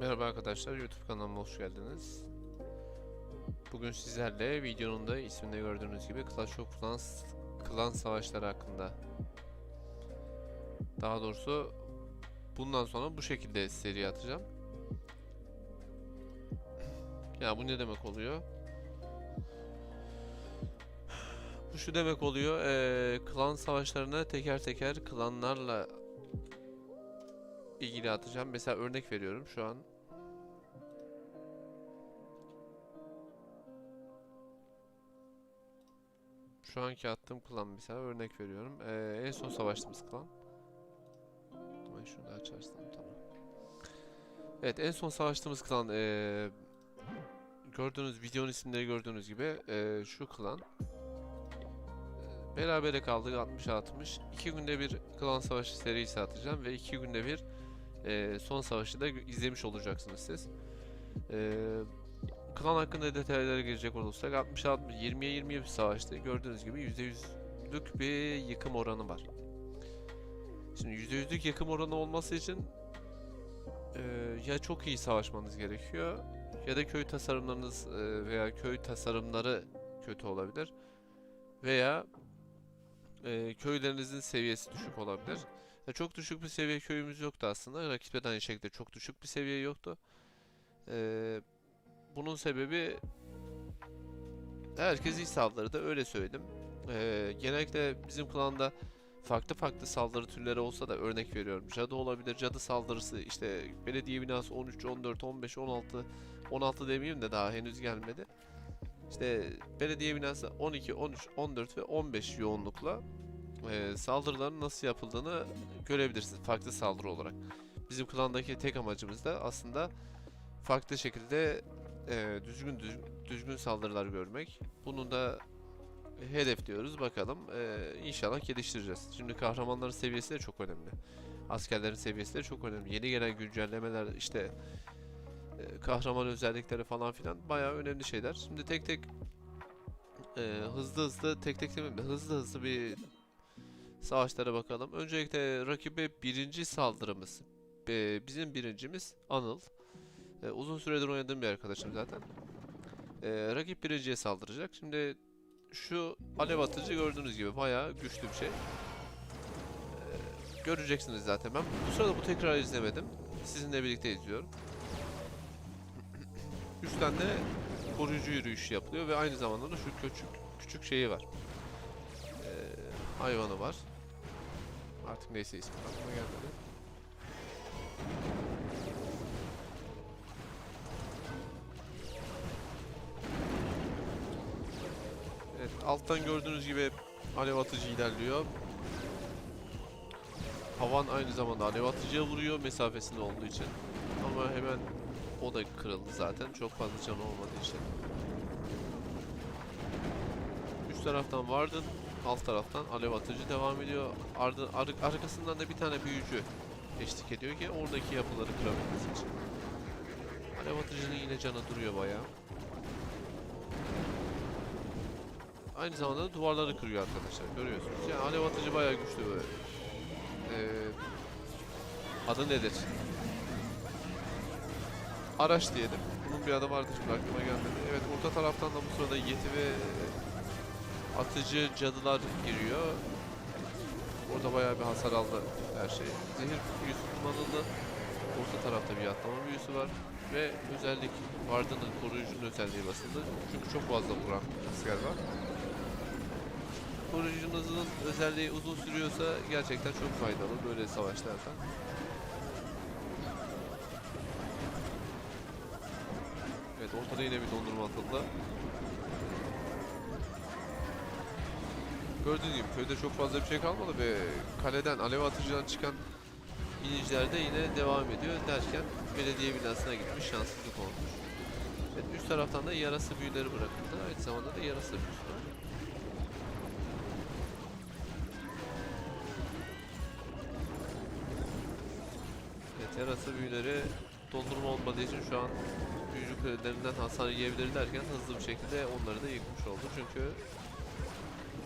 Merhaba arkadaşlar, YouTube kanalıma hoş geldiniz. Bugün sizlerle videonun da isminde gördüğünüz gibi Clash of Clans klan savaşları hakkında. Daha doğrusu bundan sonra bu şekilde seri atacağım. Ya bu ne demek oluyor? Bu şu demek oluyor, eee, klan savaşlarına teker teker klanlarla ilgili atacağım. Mesela örnek veriyorum şu an. Şu anki attığım klan mesela örnek veriyorum. Ee, en son savaştığımız klan. Ben şunu da açarsam tamam. Evet en son savaştığımız klan ee, gördüğünüz videonun isimleri gördüğünüz gibi ee, şu klan. Ee, Berabere kaldık 60-60. 2 günde bir klan savaşı serisi atacağım ve 2 günde bir ee, son savaşı da izlemiş olacaksınız siz. Ee, klan hakkında detaylara girecek olursak 66 20'ye 20'ye bir savaştı. Gördüğünüz gibi %100'lük bir yıkım oranı var. Şimdi %100'lük yıkım oranı olması için e, ya çok iyi savaşmanız gerekiyor ya da köy tasarımlarınız e, veya köy tasarımları kötü olabilir veya e, köylerinizin seviyesi düşük olabilir. Ya çok düşük bir seviye köyümüz yoktu aslında. Rakipte de aynı şekilde çok düşük bir seviye yoktu. Ee, bunun sebebi herkes iyi saldırıda öyle söyledim. Ee, genellikle bizim klanda farklı farklı saldırı türleri olsa da örnek veriyorum. Cadı olabilir. Cadı saldırısı işte belediye binası 13, 14, 15, 16, 16 demeyeyim de daha henüz gelmedi. İşte belediye binası 12, 13, 14 ve 15 yoğunlukla e, saldırıların nasıl yapıldığını görebilirsiniz farklı saldırı olarak. Bizim klandaki tek amacımız da aslında farklı şekilde e, düzgün, düzgün saldırılar görmek. Bunu da hedefliyoruz bakalım. E, inşallah geliştireceğiz. Şimdi kahramanların seviyesi de çok önemli. Askerlerin seviyesi de çok önemli. Yeni gelen güncellemeler işte kahraman özellikleri falan filan bayağı önemli şeyler. Şimdi tek tek e, hızlı hızlı tek tek demeyeyim de hızlı hızlı bir savaşlara bakalım. Öncelikle rakibe birinci saldırımız. Ee, bizim birincimiz Anıl. Ee, uzun süredir oynadığım bir arkadaşım zaten. Ee, rakip birinciye saldıracak. Şimdi şu alev atıcı gördüğünüz gibi bayağı güçlü bir şey. Ee, göreceksiniz zaten. Ben bu sırada bu tekrar izlemedim. Sizinle birlikte izliyorum. Üstten de koruyucu yürüyüş yapılıyor ve aynı zamanda da şu küçük küçük şeyi var. Ee, hayvanı var. Artık neyse ismi aklıma gelmedi. Evet, alttan gördüğünüz gibi alev atıcı ilerliyor. Havan aynı zamanda alev atıcıya vuruyor mesafesinde olduğu için. Ama hemen o da kırıldı zaten çok fazla canı olmadığı için. Üst taraftan vardın, alt taraftan alev atıcı devam ediyor. Ardı, ar- arkasından da bir tane büyücü eşlik ediyor ki oradaki yapıları kırabilmesi için. Alev atıcının yine canı duruyor bayağı. Aynı zamanda da duvarları kırıyor arkadaşlar görüyorsunuz. Yani alev atıcı bayağı güçlü böyle. Ee, adı nedir? Araç diyelim. Bunun bir adı vardı şimdi aklıma gelmedi. Evet orta taraftan da bu sırada yeti ve atıcı cadılar giriyor. Orada bayağı bir hasar aldı her şey. Zehir büyüsü kullanıldı. Orta tarafta bir atlama büyüsü var. Ve özellik Varda'nın koruyucunun özelliği basıldı. Çünkü çok fazla vuran asker var. Koruyucunuzun özelliği uzun sürüyorsa gerçekten çok faydalı böyle savaşlarda. Ortada yine bir dondurma atıldı. Gördüğünüz gibi köyde çok fazla bir şey kalmadı ve kaleden alev atıcıdan çıkan iniciler de yine devam ediyor derken belediye binasına gitmiş şanssızlık olmuş. Evet, üst taraftan da yarası büyüleri bırakıldı. Aynı zamanda da yarası büyüsü var. Evet yarası büyüleri dondurma olmadığı için şu an büyücü kreditlerinden hasar yiyebilir derken hızlı bir şekilde onları da yıkmış oldu. Çünkü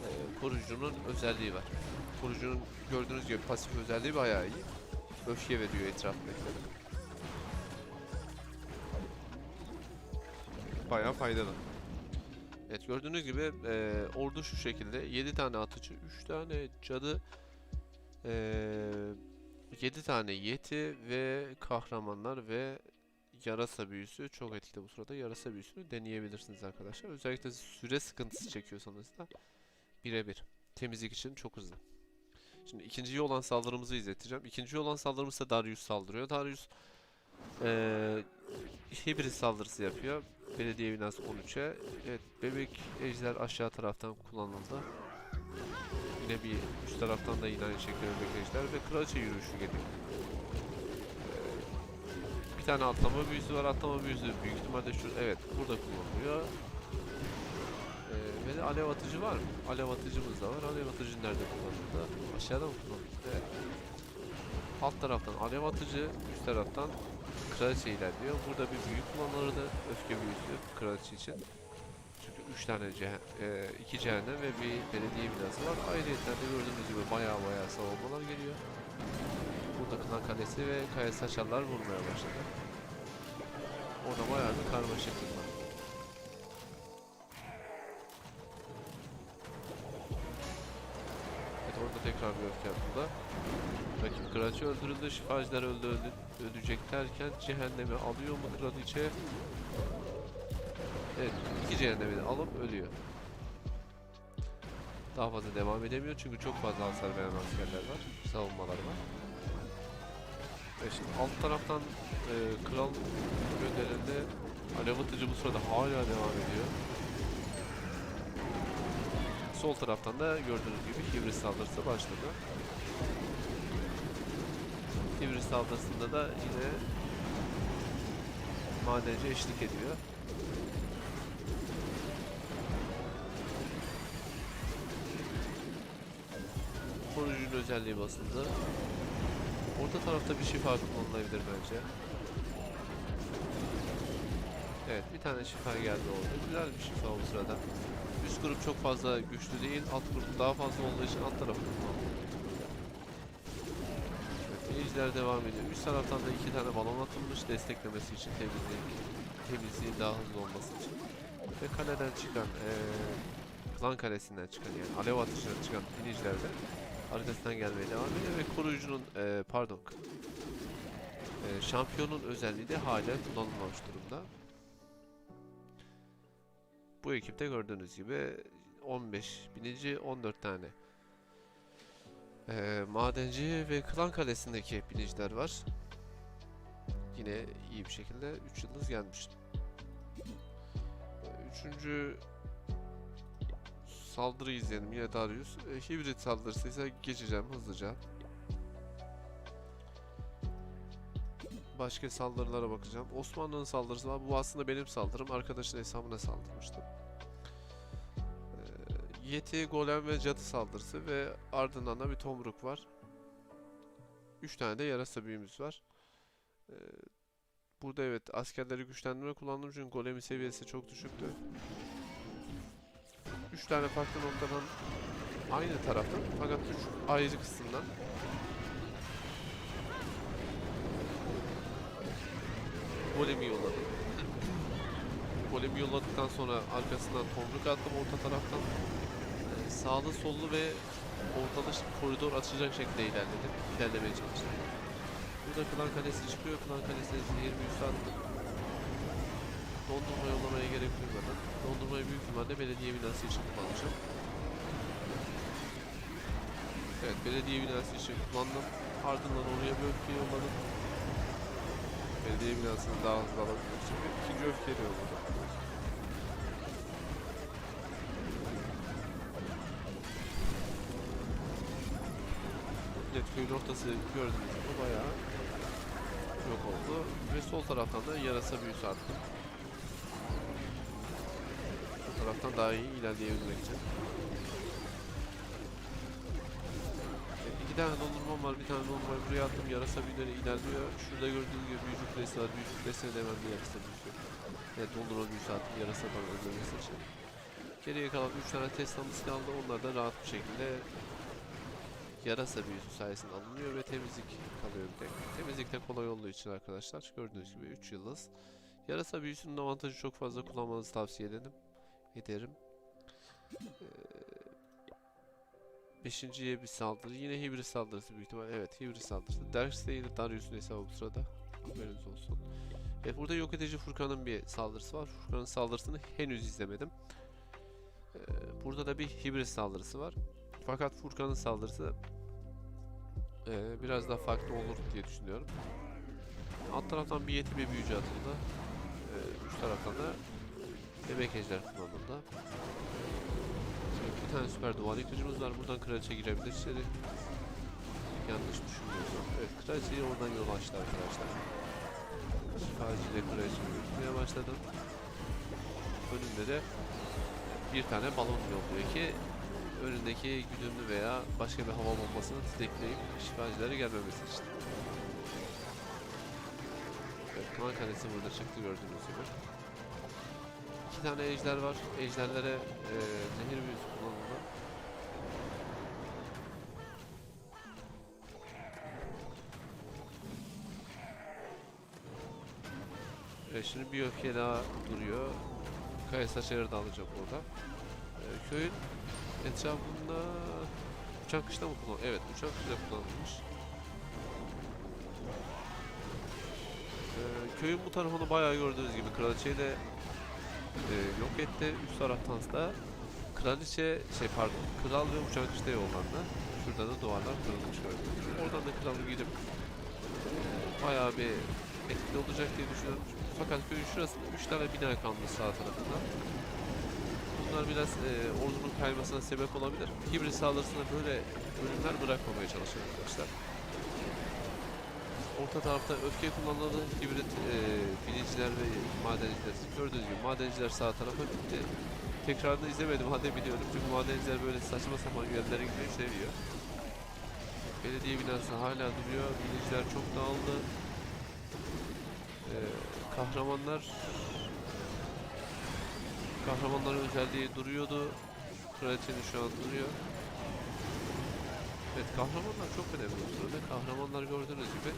e, koruyucunun özelliği var. Koruyucunun gördüğünüz gibi pasif özelliği bayağı iyi. Öfke veriyor etrafındakilere. bayağı faydalı. Evet gördüğünüz gibi e, ordu şu şekilde 7 tane atıcı, 3 tane cadı, e, 7 tane yeti ve kahramanlar ve yarasa büyüsü çok etkili bu sırada. Yarasa büyüsünü deneyebilirsiniz arkadaşlar. Özellikle süre sıkıntısı çekiyorsanız da birebir. Temizlik için çok hızlı. Şimdi ikinci olan saldırımızı izleteceğim. İkinci olan saldırımız da Darius saldırıyor. Darius eee hibrit saldırısı yapıyor. Belediye binası 13'e. Evet, bebek ejder aşağı taraftan kullanıldı. Yine bir üst taraftan da yine aynı şekilde bebek ejder ve kraliçe yürüyüşü geliyor. Bir tane atlama büyüsü var. Atlama büyüsü büyük ihtimalle şu evet burada kullanılıyor. Ee, ve de alev atıcı var mı? Alev atıcımız da var. Alev atıcı nerede kullanıldı? Aşağıda mı kullanıldı? Evet. Alt taraftan alev atıcı, üst taraftan kraliçe ilerliyor. Burada bir büyü kullanılırdı. Öfke büyüsü kraliçe için. Çünkü 3 tane cehe e, iki cehennem ve bir belediye binası var. Ayrıca de gördüğünüz gibi baya baya savunmalar geliyor. Kınan Kalesi ve Kaya Saçarlar vurmaya başladı. Orada bayağı bir karmaşıklık var. Evet orada tekrar bir öfke yapıldı. Rakip kraliçe öldürüldü, şifacılar öldü, öldü, ölecek derken cehennemi alıyor mu kraliçe? Evet, iki cehennemi alıp ölüyor. Daha fazla devam edemiyor çünkü çok fazla hasar veren askerler var, savunmalar var. Ve şimdi alt taraftan e, kral gönderildi. Alev atıcı bu sırada hala devam ediyor. Sol taraftan da gördüğünüz gibi hibrit saldırısı başladı. Hibrit saldırısında da yine madenci eşlik ediyor. Koruyucunun özelliği basıldı. Orta tarafta bir şifa kullanılabilir bence. Evet bir tane şifa geldi orada. Güzel bir şifa bu sırada. Üst grup çok fazla güçlü değil. Alt grup daha fazla olduğu için alt tarafı kullanıldı. Evet, devam ediyor. Üst taraftan da iki tane balon atılmış desteklemesi için temizliğin, temizliğin daha hızlı olması için. Ve kaleden çıkan, eee klan kalesinden çıkan yani alev atışından çıkan iniciler de arkasından gelmeye devam ediyor ve koruyucunun, eee, pardon, eee, şampiyonun özelliği de hala kullanılmamış durumda. Bu ekipte gördüğünüz gibi 15 binici 14 tane ee, madenci ve klan kalesindeki biniciler var. Yine iyi bir şekilde 3 yıldız gelmiş. Üçüncü saldırı izleyelim yine Darius. Ee, hibrit saldırısı ise geçeceğim hızlıca. Başka saldırılara bakacağım. Osmanlı'nın saldırısı var. Bu aslında benim saldırım. Arkadaşın hesabına saldırmıştım. Ee, Yeti, Golem ve Cadı saldırısı ve ardından da bir Tomruk var. 3 tane de yarasa büyümüz var. Ee, burada evet askerleri güçlendirme kullandım çünkü Golem'in seviyesi çok düşüktü. 3 tane farklı noktadan aynı taraftan fakat 3 ayrı kısımdan Golem'i yolladım. Golem'i yolladıktan sonra arkasından tomruk attım orta taraftan. Ee, sağlı sollu ve ortalı ş- koridor açacak şekilde ilerledim. İlerlemeye çalıştım. Burada klan kalesi çıkıyor. Klan kalesine zehir büyüsü attım. Dondurma yollamaya gerek duymadan. Dondurmayı büyük ihtimalle belediye binası için kullanacağım. Evet belediye binası için kullandım. Ardından oraya bir öfke yolladım. Belediye binasını daha hızlı alabilmek için bir ikinci öfkeyi yolladım. Evet köyün ortası gördüğünüz gibi bayağı yok oldu. Ve sol taraftan da yarasa büyüsü attım. Taraftan daha iyi ilerleyebilmek için. Evet, iki tane dondurmam var. Bir tane dondurmayı buraya attım. Yarasa büyüleri ilerliyor. Şurada gördüğünüz gibi büyücü kulesi var. Büyücü kulesine de hemen bir yarasa büyüsü. Evet dondurma büyüsü attım. Yarasa bana öldürmesi için. Geriye kalan 3 tane testamız kaldı. Onlar da rahat bir şekilde yarasa büyüsü sayesinde alınıyor ve temizlik kalıyor bir tek. Temizlik de kolay olduğu için arkadaşlar gördüğünüz gibi 3 yıldız Yarasa büyüsünün avantajı çok fazla kullanmanızı tavsiye ederim. Ederim. Ee, beşinciye bir saldırı. Yine hibrit saldırısı büyük ihtimal. Evet hibrit saldırısı. Darkseid'de Darius'un hesabı bu sırada. Haberiniz olsun. Evet burada yok edici Furkan'ın bir saldırısı var. Furkan'ın saldırısını henüz izlemedim. Ee, burada da bir hibrit saldırısı var. Fakat Furkan'ın saldırısı ee, biraz daha farklı olur diye düşünüyorum. Alt taraftan bir yeti bir büyücü atıldı. Ee, üst taraftan da bebek ejder kullanıldı. Şimdi tane süper duvar yıkıcımız var. Buradan kraliçe girebilir içeri. Yanlış düşünmüyorsam. Evet kraliçeyi oradan yol açtı arkadaşlar. Şifacı ile kraliçe yürütmeye başladım. Önünde de bir tane balon yolluyor ki önündeki güdümlü veya başka bir hava bombasını tetikleyip şifacılara gelmemesi için. Evet, Klan Kalesi burada çıktı gördüğünüz gibi. Tane ejder var. Ejderlere e, zehir büyüsü kullanıldı. E, şimdi bir öfke daha duruyor. Kaya saçları da alacak orada. E, köyün etrafında uçak kışla mı kullan? Evet, uçak kışla kullanılmış. Ee, köyün bu tarafını bayağı gördüğünüz gibi kraliçeyi de e, yok etti. Üst taraftan da kraliçe şey pardon kral ve uçak işte yollandı. Şurada da duvarlar kırılmış gördüğünüz gibi. Oradan da kralı gidip bayağı bir etkili olacak diye düşünüyorum. Fakat köyün şurasında 3 tane bina kalmış sağ tarafında. Bunlar biraz e, ordunun kaymasına sebep olabilir. Hibrit saldırısına böyle bölümler bırakmamaya çalışın arkadaşlar. Orta tarafta öfke kullanıldı. Hibrit e, biniciler ve madenciler. Gördüğünüz gibi madenciler sağ tarafa gitti. Tekrarını izlemedim halde biliyorum. Çünkü madenciler böyle saçma sapan yerlere gitmeyi seviyor. Belediye binası hala duruyor. Biniciler çok dağıldı. E, kahramanlar Kahramanların özelliği duruyordu. Kraliçenin şu an duruyor. Evet kahramanlar çok önemli bu sırada. Kahramanlar gördüğünüz gibi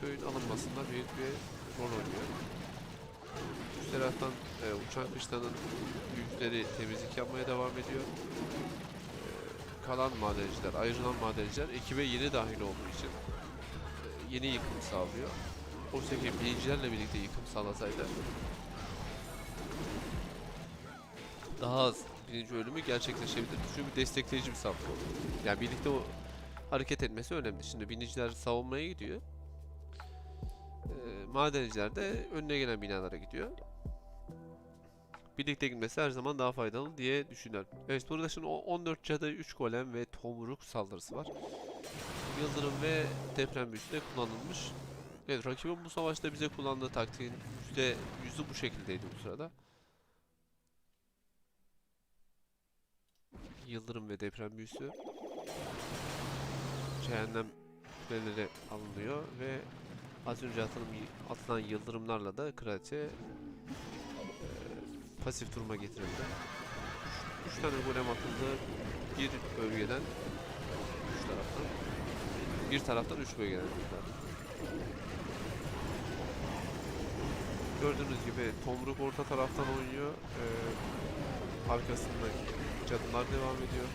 köyün alınmasında büyük bir rol oynuyor. Üst taraftan e, uçan kışlanın büyükleri temizlik yapmaya devam ediyor. E, kalan madenciler, ayrılan madenciler ekibe yeni dahil olduğu için e, yeni yıkım sağlıyor. Oysa ki binicilerle birlikte yıkım sağlasaydı daha az birinci ölümü gerçekleşebilir. Çünkü destekleyici bir olur. Yani birlikte o hareket etmesi önemli. Şimdi biniciler savunmaya gidiyor. Ee, madenciler de önüne gelen binalara gidiyor. Birlikte gitmesi her zaman daha faydalı diye düşünüyorum. Evet burada şimdi o 14 cadı, 3 golem ve tomruk saldırısı var. Yıldırım ve deprem büyüsü de kullanılmış. Evet rakibin bu savaşta bize kullandığı taktiğin %100'ü bu şekildeydi bu sırada. Yıldırım ve deprem büyüsü. Cehennem kuleleri alınıyor ve az önce atılım, atılan yıldırımlarla da kraliçe e, pasif duruma getirildi. 3 tane golem atıldı. Bir bölgeden, üç taraftan. Bir taraftan üç bölgeden. atıldı. Gördüğünüz gibi Tomruk orta taraftan oynuyor. Ee, arkasındaki cadılar devam ediyor.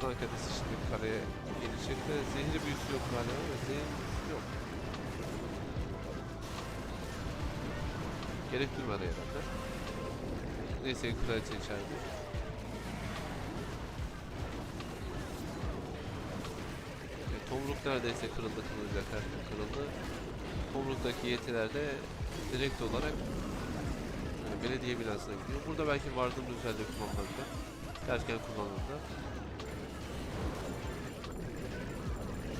Klan kadesi şimdi kaleye gelecek de zehir büyüsü yok galiba ve zehir büyüsü yok. Gerek duymadı herhalde. Neyse kraliçe içeride. E, Tomruk neredeyse kırıldı kırılacak gün kırıldı. Tomruk'taki yetiler de direkt olarak belediye binasına gidiyor. Burada belki vardığım özelliği kullanılabilir. Erken kullanıldı.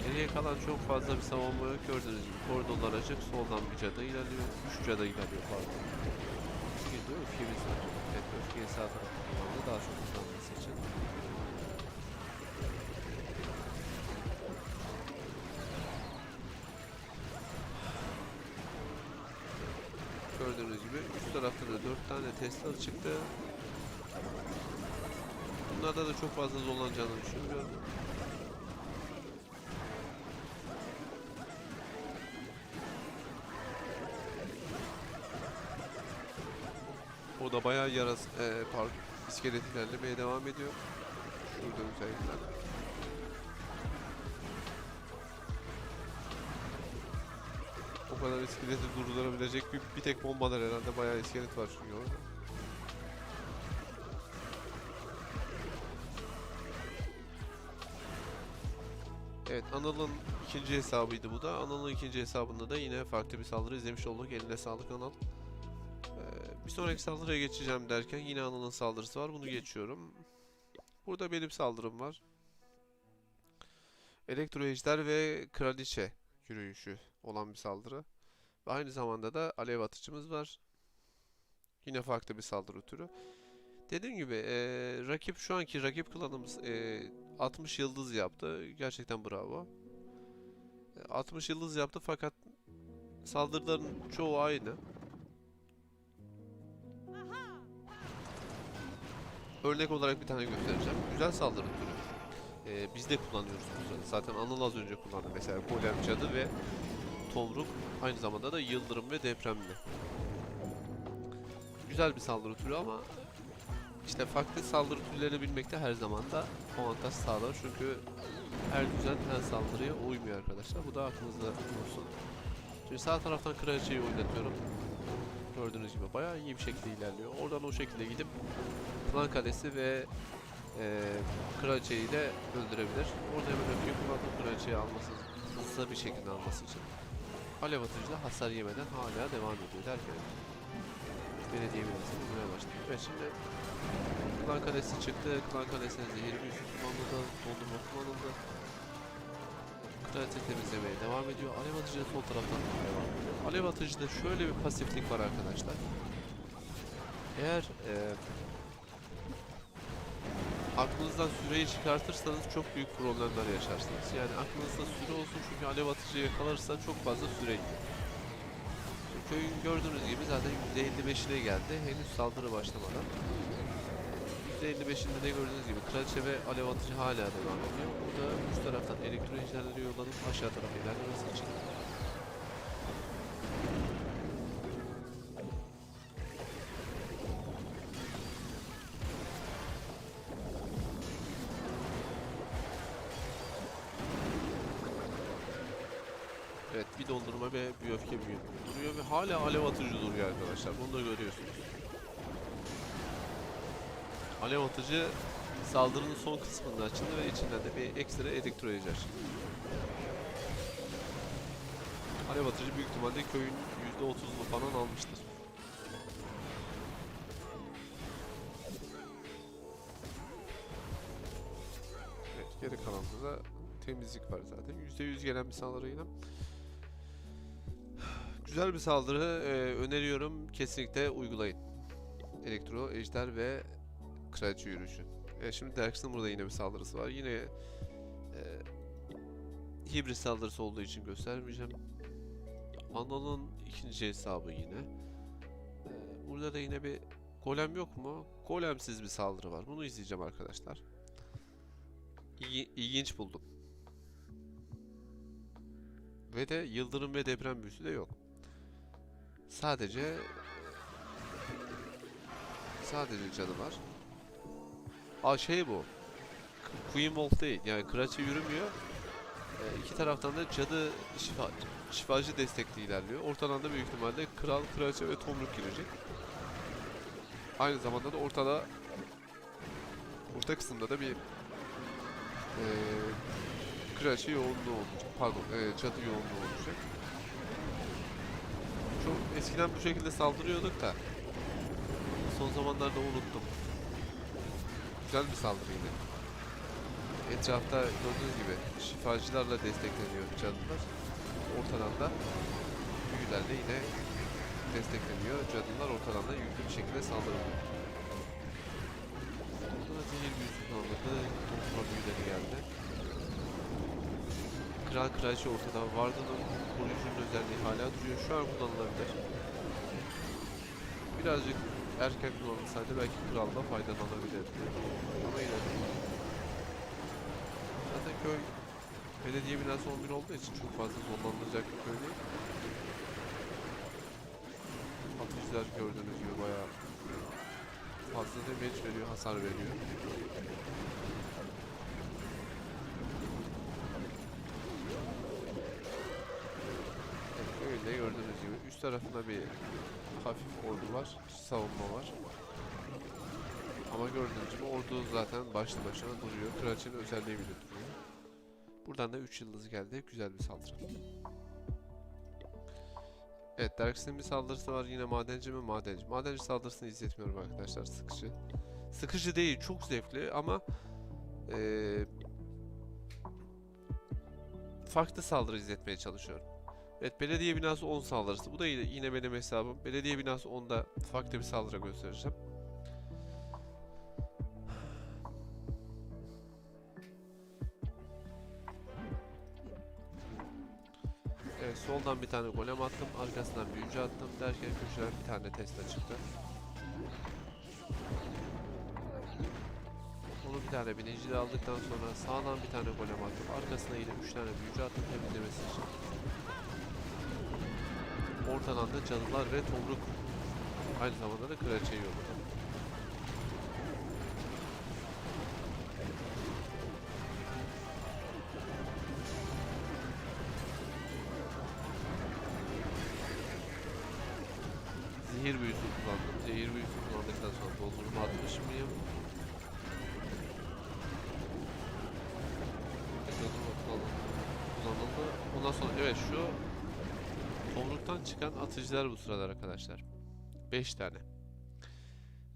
Geriye kalan çok fazla bir savunma yok. Gördüğünüz gibi koridorlar açık. Soldan bir cadı ilerliyor. Üç cadı ilerliyor pardon. Bir de öfkemiz var. Evet öfkeyi sağ tarafta kullandı. Daha çok kullanması için. Bunlarda Tesla çıktı. Bunlarda da çok fazla zorlanacağını düşünmüyorum. O da bayağı yaras e, park iskelet devam ediyor. Şurada özellikle. Kadar iskeleti durdurabilecek bir, bir tek bombalar herhalde bayağı iskelet var çünkü orada. Evet Anıl'ın ikinci hesabıydı bu da. Anıl'ın ikinci hesabında da yine farklı bir saldırı izlemiş olduk. Eline sağlık Anıl. Ee, bir sonraki saldırıya geçeceğim derken yine Anıl'ın saldırısı var. Bunu geçiyorum. Burada benim saldırım var. Elektro ve Kraliçe yürüyüşü olan bir saldırı. Ve aynı zamanda da alev atıcımız var. Yine farklı bir saldırı türü. Dediğim gibi eee, rakip şu anki rakip klanımız eee, 60 yıldız yaptı. Gerçekten bravo. E, 60 yıldız yaptı fakat saldırıların çoğu aynı. Örnek olarak bir tane göstereceğim. Güzel saldırı türü. Ee, biz de kullanıyoruz bunu. Zaten Anıl az önce kullandı. Mesela Golem Cadı ve Tomruk. Aynı zamanda da Yıldırım ve Depremli. Güzel bir saldırı türü ama işte farklı saldırı türlerini bilmek de her zaman da avantaj sağlar. Çünkü her düzen her saldırıya uymuyor arkadaşlar. Bu da aklınızda olsun. Şimdi sağ taraftan kraliçeyi oynatıyorum. Gördüğünüz gibi bayağı iyi bir şekilde ilerliyor. Oradan o şekilde gidip Klan Kalesi ve eee kraliçeyi de öldürebilir. Orada hemen öfke kullandım kraliçeyi alması, hızlı bir şekilde alması için. Alev atıcı da hasar yemeden hala devam ediyor derken belediye binası vurmaya başladı. Evet şimdi Klan Kalesi çıktı. Klan Kalesi'ne zehir büyüsü kullanıldı. Dondurma kullanıldı. Kraliçe temizlemeye devam ediyor. Alev atıcı sol taraftan devam ediyor. Alev atıcıda şöyle bir pasiflik var arkadaşlar. Eğer eee aklınızdan süreyi çıkartırsanız çok büyük problemler yaşarsınız. Yani aklınızda süre olsun çünkü alev atıcı yakalarsa çok fazla süre gidiyor. Köyün gördüğünüz gibi zaten %55'ine geldi. Henüz saldırı başlamadan. %55'inde de gördüğünüz gibi kraliçe ve alev atıcı hala devam ediyor. Burada üst taraftan elektro ejderleri yollanıp aşağı tarafa ilerlemesi için arkadaşlar. Bunu da görüyorsunuz. Alev atıcı saldırının son kısmında açıldı ve içinden de bir ekstra elektro ejder. Alev atıcı büyük ihtimalle köyün %30'unu falan almıştır. Evet geri kalanında da temizlik var zaten. %100 gelen bir saldırı yine. Güzel bir saldırı. Ee, öneriyorum. Kesinlikle uygulayın. Elektro, Ejder ve Kraliçe yürüyüşü. Evet, şimdi Derks'in burada yine bir saldırısı var. Yine e, hibrit saldırısı olduğu için göstermeyeceğim. Anıl'ın ikinci hesabı yine. Ee, burada da yine bir golem yok mu? Golemsiz bir saldırı var. Bunu izleyeceğim arkadaşlar. İyi, ilginç buldum. Ve de yıldırım ve deprem büyüsü de yok. Sadece sadece canı var. Aa şey bu. Queen Wolf değil. Yani kraliçe yürümüyor. Ee, iki taraftan da cadı şifa, şifacı destekli ilerliyor. Ortadan da büyük ihtimalle kral, kraliçe ve tomruk girecek. Aynı zamanda da ortada orta kısımda da bir ee, kraliçe yoğunluğu olacak. Pardon, ee, cadı yoğunluğu olacak. Çok eskiden bu şekilde saldırıyorduk da son zamanlarda unuttum. Güzel bir saldırıydı. Etrafta gördüğünüz gibi şifacılarla destekleniyor cadılar. Ortadan da büyülerle yine destekleniyor. Cadılar ortadan da yüklü bir şekilde saldırıyor. Burada da zehir büyüsü kullanıldı. Doktor büyüleri geldi. Kral kraliçe ortada. Varda'nın koruyucunun özelliği hala duruyor. Şu an kullanılabilir. Birazcık erken kullanılsaydı belki kral da faydalanabilirdi. Ama yine. Zaten köy belediye binası 11 olduğu için çok fazla zorlanılacak bir köy değil. Atıcılar gördüğünüz gibi bayağı fazla damage veriyor, hasar veriyor. Öyle gördüğünüz gibi üst tarafında bir hafif ordu var, savunma var. Ama gördüğünüz gibi ordu zaten başlı başına duruyor. Kraliçenin özelliği bile duruyor. Buradan da 3 yıldız geldi. Güzel bir saldırı. Evet, Darkseid'in bir saldırısı var. Yine madenci mi? Madenci. Madenci saldırısını izletmiyorum arkadaşlar. Sıkıcı. Sıkıcı değil. Çok zevkli ama eee, farklı saldırı izletmeye çalışıyorum. Evet, belediye binası 10 saldırısı. Bu da yine, yine benim hesabım. Belediye binası 10'da farklı bir saldırı göstereceğim. Evet soldan bir tane golem attım. Arkasından büyücü attım. Derken köşeden bir tane Tesla çıktı. Onu bir tane biniciyle aldıktan sonra sağdan bir tane golem attım. Arkasına yine 3 tane büyücü attım temizlemesi için. Ortadan da cadılar ve tomruk aynı zamanda da kraliçeyi yolladım. Zehir büyüsü kullandım. Zehir büyüsü kullandıktan sonra doldurumu atmış mıyım? Doldurma kullanıldı. Ondan sonra evet şu tomruktan çıkan atıcılar bu sıralar arkadaşlar. 5 tane.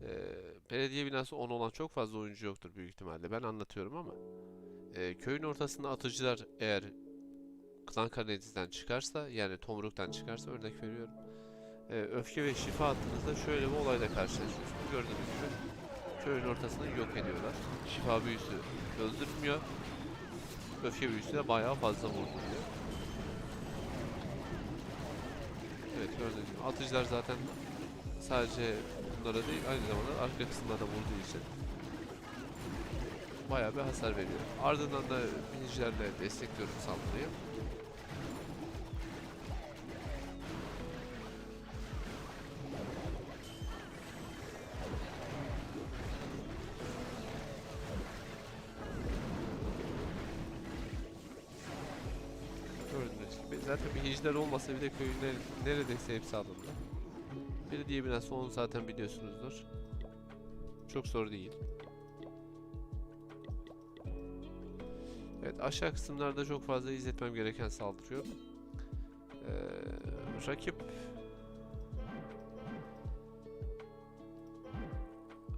Ee, belediye binası 10 olan çok fazla oyuncu yoktur büyük ihtimalle. Ben anlatıyorum ama. Ee, köyün ortasında atıcılar eğer klan karinizden çıkarsa yani tomruktan çıkarsa örnek veriyorum. Ee, öfke ve şifa attığınızda şöyle bir olayla karşılaşıyorsunuz. Gördüğünüz gibi köyün ortasını yok ediyorlar. Şifa büyüsü öldürmüyor. Öfke büyüsü de bayağı fazla vurduruyor. Evet gördüğünüz gibi atıcılar zaten sadece bunlara değil aynı zamanda arka kısımlara vurduğu için bayağı bir hasar veriyor. Ardından da binicilerle destekliyorum saldırıyı. Biniciler olmasa bile köyün ne- neredeyse hepsi alındı. Belediye binası onu zaten biliyorsunuzdur. Çok zor değil. Evet aşağı kısımlarda çok fazla izletmem gereken saldırı yok. Ee, rakip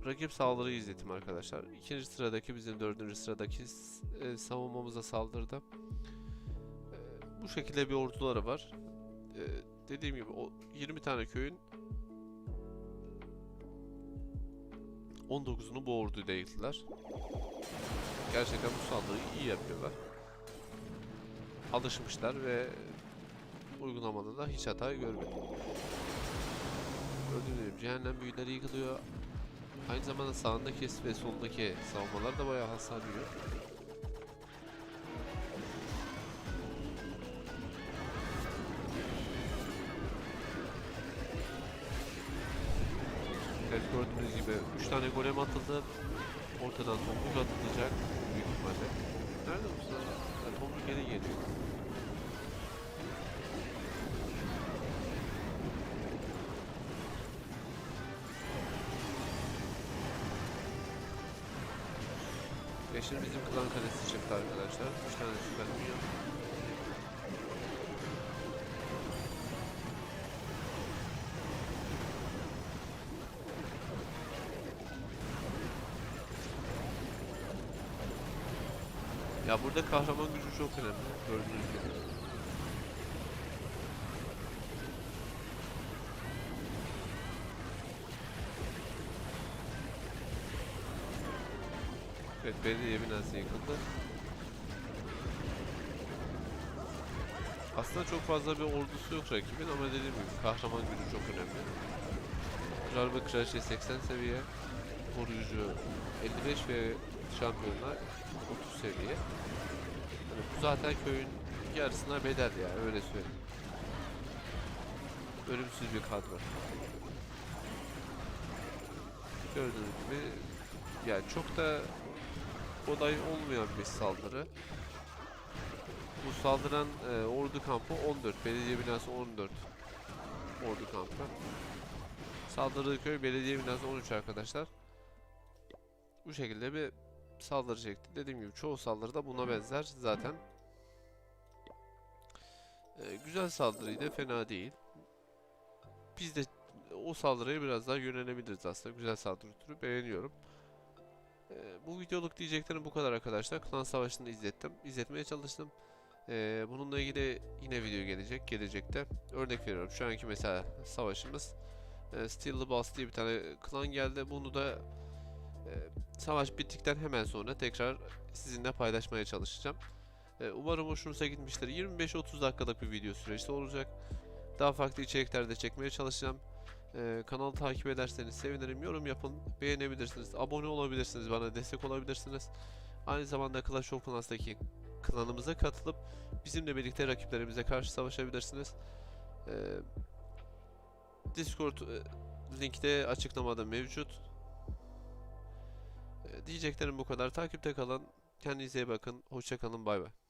Rakip saldırı izletim arkadaşlar. İkinci sıradaki bizim dördüncü sıradaki e, savunmamıza saldırdı. Bu şekilde bir orduları var. Ee, dediğim gibi o 20 tane köyün 19'unu bu orduyla yıktılar. Gerçekten bu saldırıyı iyi yapıyorlar. Alışmışlar ve uygulamada da hiç hata görmedim. Gibi cehennem büyüleri yıkılıyor. Aynı zamanda sağındaki ve soldaki savunmalar da bayağı hasar yiyor. Gördüğünüz gibi 3 tane golem atıldı. Ortadan tomruk atılacak büyük ihtimalle. Nerede bu sırada? Ha, tomruk geri geliyor. Ve bizim klan kalesi çıktı arkadaşlar. 3 tane süper minyon. Burada kahraman gücü çok önemli. Gördüğünüz gibi. Evet belediye binası yıkıldı. Aslında çok fazla bir ordusu yok rakibin ama dediğim gibi kahraman gücü çok önemli. Ve Kraliçe 80 seviye. Koruyucu 55 ve şampiyonlar 30 seviye. Yani zaten köyün yarısına bedel ya öyle söyleyeyim. Ölümsüz bir kadro. Gördüğünüz gibi yani çok da kolay olmayan bir saldırı. Bu saldıran e, ordu kampı 14, belediye binası 14 ordu kampı. Saldırdığı köy belediye binası 13 arkadaşlar. Bu şekilde bir saldırı şekli. Dediğim gibi çoğu saldırı da buna benzer zaten. E, güzel saldırıydı, fena değil. Biz de o saldırıya biraz daha yönelebiliriz aslında. Güzel saldırı türü beğeniyorum. Ee, bu videoluk diyeceklerim bu kadar arkadaşlar. Klan Savaşı'nı izlettim. İzletmeye çalıştım. Ee, bununla ilgili yine video gelecek. Gelecekte. Örnek veriyorum. Şu anki mesela savaşımız. E, Steal the Boss diye bir tane klan geldi. Bunu da e, savaş bittikten hemen sonra tekrar sizinle paylaşmaya çalışacağım. E, umarım hoşunuza gitmiştir. 25-30 dakikalık bir video süreçte olacak. Daha farklı içerikler de çekmeye çalışacağım. Ee, kanalı takip ederseniz sevinirim. Yorum yapın, beğenebilirsiniz, abone olabilirsiniz, bana destek olabilirsiniz. Aynı zamanda Clash of Clans'taki klanımıza katılıp bizimle birlikte rakiplerimize karşı savaşabilirsiniz. Ee, Discord e, linki de açıklamada mevcut. Ee, diyeceklerim bu kadar. Takipte kalın. Kendinize iyi bakın. Hoşça kalın. Bay bay.